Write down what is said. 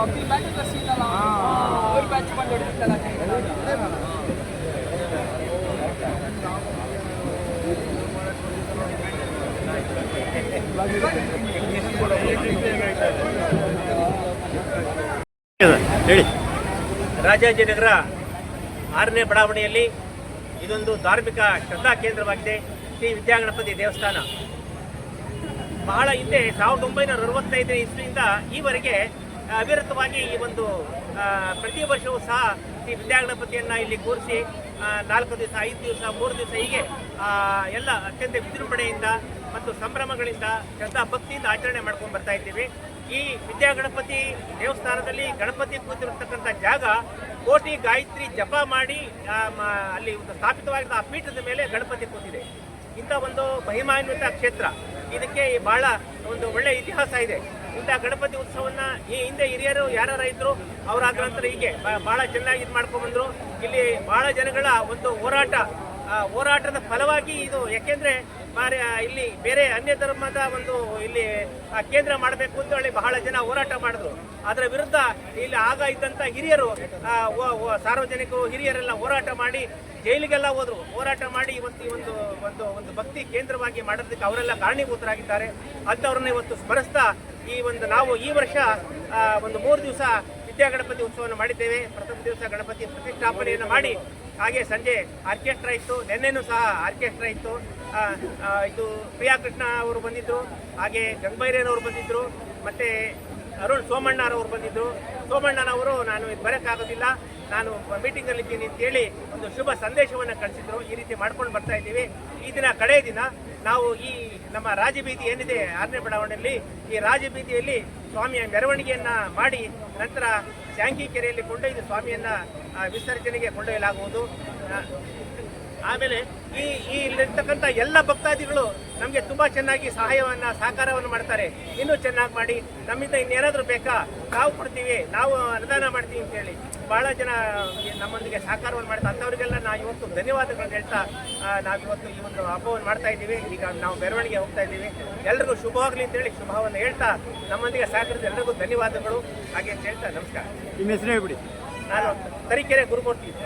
ಹೊಡಿತಲ್ಲ ಹೇಳಿ. ರಾಜಾಜಿನಗರ ಆರನೇ ಬಡಾವಣೆಯಲ್ಲಿ ಇದೊಂದು ಧಾರ್ಮಿಕ ಶ್ರದ್ಧಾ ಕೇಂದ್ರವಾಗಿದೆ. ಶ್ರೀ ವಿದ್ಯಾಗಣಪತಿ ದೇವಸ್ಥಾನ. ಬಹಳ ಹಿಂದೆ ಸಾವಿರದ ಒಂಬೈನೂರ ಅರವತ್ತೈದನೇ ಇಸ್ವಿಯಿಂದ ಈವರೆಗೆ ಅವಿರತವಾಗಿ ಈ ಒಂದು ಪ್ರತಿ ವರ್ಷವೂ ಸಹ ಈ ವಿದ್ಯಾಗಣಪತಿಯನ್ನು ಇಲ್ಲಿ ಕೂರಿಸಿ ನಾಲ್ಕು ದಿವಸ, ಐದು ದಿವಸ, ಮೂರು ದಿವಸ ಹೀಗೆ ಎಲ್ಲ ಅತ್ಯಂತ ವಿಜೃಂಭಣೆಯಿಂದ ಮತ್ತು ಸಂಭ್ರಮಗಳಿಂದ ಶ್ರದ್ಧಾ ಭಕ್ತಿಯಿಂದ ಆಚರಣೆ ಮಾಡ್ಕೊಂಡು ಬರ್ತಾ ಇದ್ದೀವಿ. ಈ ವಿದ್ಯಾಗಣಪತಿ ದೇವಸ್ಥಾನದಲ್ಲಿ ಗಣಪತಿ ಕೂತಿರತಕ್ಕಂಥ ಜಾಗ ಕೋಟಿ ಗಾಯತ್ರಿ ಜಪ ಮಾಡಿ ಅಲ್ಲಿ ಒಂದು ಸ್ಥಾಪಿತವಾಗಿದ್ದ ಆ ಪೀಠದ ಮೇಲೆ ಗಣಪತಿ ಕೂತಿದೆ. ಇಂಥ ಒಂದು ಮಹಿಮಾನ್ವಿತ ಕ್ಷೇತ್ರ. ಇದಕ್ಕೆ ಬಹಳ ಒಂದು ಒಳ್ಳೆಯ ಇತಿಹಾಸ ಇದೆ. ಇಂಥ ಗಣಪತಿ ಉತ್ಸವನ್ನ ಈ ಹಿಂದೆ ಹಿರಿಯರು, ಯಾರು ಇದ್ರು ಅವರ ನಂತರ ಹೀಗೆ ಬಹಳ ಚೆನ್ನಾಗಿ ಇದು ಮಾಡ್ಕೊಂಡ್ಬಂದ್ರು ಇಲ್ಲಿ ಬಹಳ ಜನಗಳ ಒಂದು ಹೋರಾಟ ಹೋರಾಟದ ಫಲವಾಗಿ ಇದು, ಯಾಕೆಂದ್ರೆ ಇಲ್ಲಿ ಬೇರೆ ಅನ್ಯ ಧರ್ಮದ ಒಂದು ಇಲ್ಲಿ ಕೇಂದ್ರ ಮಾಡಬೇಕು ಅಂತ ಹೇಳಿ ಬಹಳ ಜನ ಹೋರಾಟ ಮಾಡಿದ್ರು. ಅದರ ವಿರುದ್ಧ ಇಲ್ಲಿ ಆಗ ಇದ್ದಂತ ಹಿರಿಯರು ಸಾರ್ವಜನಿಕರು, ಹಿರಿಯರೆಲ್ಲ ಹೋರಾಟ ಮಾಡಿ ಜೈಲಿಗೆಲ್ಲ ಹೋದ್ರು. ಹೋರಾಟ ಮಾಡಿ ಇವತ್ತು ಒಂದು ಒಂದು ಒಂದು ಭಕ್ತಿ ಕೇಂದ್ರವಾಗಿ ಮಾಡೋದಕ್ಕೆ ಅವರೆಲ್ಲ ಕಾರಣೀಭೂತರಾಗಿದ್ದಾರೆ. ಅಂಥವ್ರನ್ನ ಇವತ್ತು ಸ್ಮರಿಸ್ತಾ ಈ ಒಂದು ನಾವು ಈ ವರ್ಷ ಒಂದು ಮೂರು ದಿವಸ ವಿದ್ಯಾಗಣಪತಿ ಉತ್ಸವವನ್ನು ಮಾಡಿದ್ದೇವೆ. ಪ್ರಥಮ ದಿವಸ ಗಣಪತಿ ಪ್ರತಿಷ್ಠಾಪನೆಯನ್ನು ಮಾಡಿ ಹಾಗೆ ಸಂಜೆ ಆರ್ಕೆಸ್ಟ್ರಾ ಇತ್ತು, ನಿನ್ನೆನೂ ಸಹ ಆರ್ಕೆಸ್ಟ್ರಾ ಇತ್ತು. ಇದು ಪ್ರಿಯಾ ಕೃಷ್ಣ ಅವರು ಬಂದಿದ್ದರು ಹಾಗೆ ಗಂಗಭೈರೇನವರು ಬಂದಿದ್ದರು ಮತ್ತು ಅರುಣ್ ಸೋಮಣ್ಣರವರು ಬಂದಿದ್ದರು ಸೋಮಣ್ಣನವರು ನಾನು ಇದು ಬರೋಕ್ಕಾಗೋದಿಲ್ಲ. ನಾನು ಮೀಟಿಂಗಲ್ಲಿದ್ದೀನಿ ಅಂತೇಳಿ ಒಂದು ಶುಭ ಸಂದೇಶವನ್ನು ಕಳಿಸಿದ್ರು. ಈ ರೀತಿ ಮಾಡ್ಕೊಂಡು ಬರ್ತಾ ಇದ್ದೀವಿ. ಈ ದಿನ ಕಡೆಯ ದಿನ ನಾವು ಈ ನಮ್ಮ ರಾಜಬೀದಿ ಏನಿದೆ ಆರನೇ ಬಡಾವಣೆಯಲ್ಲಿ, ಈ ರಾಜಬೀದಿಯಲ್ಲಿ ಸ್ವಾಮಿಯ ಮೆರವಣಿಗೆಯನ್ನ ಮಾಡಿ ನಂತರ ಶಾಂಕಿ ಕೆರೆಯಲ್ಲಿ ಕೊಂಡೊಯ್ದು ಸ್ವಾಮಿಯನ್ನ ವಿಸರ್ಜನೆಗೆ ಕೊಂಡೊಯ್ಯಲಾಗುವುದು. ಆಮೇಲೆ ಈ ಈ ಇಲ್ಲಿರ್ತಕ್ಕಂಥ ಎಲ್ಲ ಭಕ್ತಾದಿಗಳು ನಮಗೆ ತುಂಬ ಚೆನ್ನಾಗಿ ಸಹಾಯವನ್ನು ಸಹಕಾರವನ್ನು ಮಾಡ್ತಾರೆ. ಇನ್ನೂ ಚೆನ್ನಾಗಿ ಮಾಡಿ ನಮ್ಮಿಂದ ಇನ್ನೇನಾದರೂ ಬೇಕಾ ನಾವು ಕೊಡ್ತೀವಿ ನಾವು ಅನುದಾನ ಮಾಡ್ತೀವಿ ಅಂತ ಹೇಳಿ ಭಾಳ ಜನ ನಮ್ಮೊಂದಿಗೆ ಸಹಕಾರವನ್ನು ಮಾಡ್ತಾ ಅಂಥವ್ರಿಗೆಲ್ಲ ನಾವು ಇವತ್ತು ಧನ್ಯವಾದಗಳನ್ನು ಹೇಳ್ತಾ ನಾವು ನಾವಿವತ್ತು ಈ ಒಂದು ಹಬ್ಬವನ್ನು ಮಾಡ್ತಾ ಇದ್ದೀವಿ. ಈಗ ನಾವು ಮೆರವಣಿಗೆ ಹೋಗ್ತಾ ಇದ್ದೀವಿ. ಎಲ್ರಿಗೂ ಶುಭವಾಗಲಿ ಅಂತೇಳಿ ಶುಭವನ್ನು ಹೇಳ್ತಾ ನಮ್ಮೊಂದಿಗೆ ಸಹಕರಿಸಿದ ಎಲ್ರಿಗೂ ಧನ್ಯವಾದಗಳು. ಹಾಗೆ ಅಂತ ಹೇಳ್ತಾ ನಮಸ್ಕಾರ. ನಿಮ್ಮ ಹೆಸರು ಹೇಳ್ಬಿಡಿ. ನಾನು ತರೀಕೆರೆ ಗುರುಮೂರ್ತಿ ಅಂತ.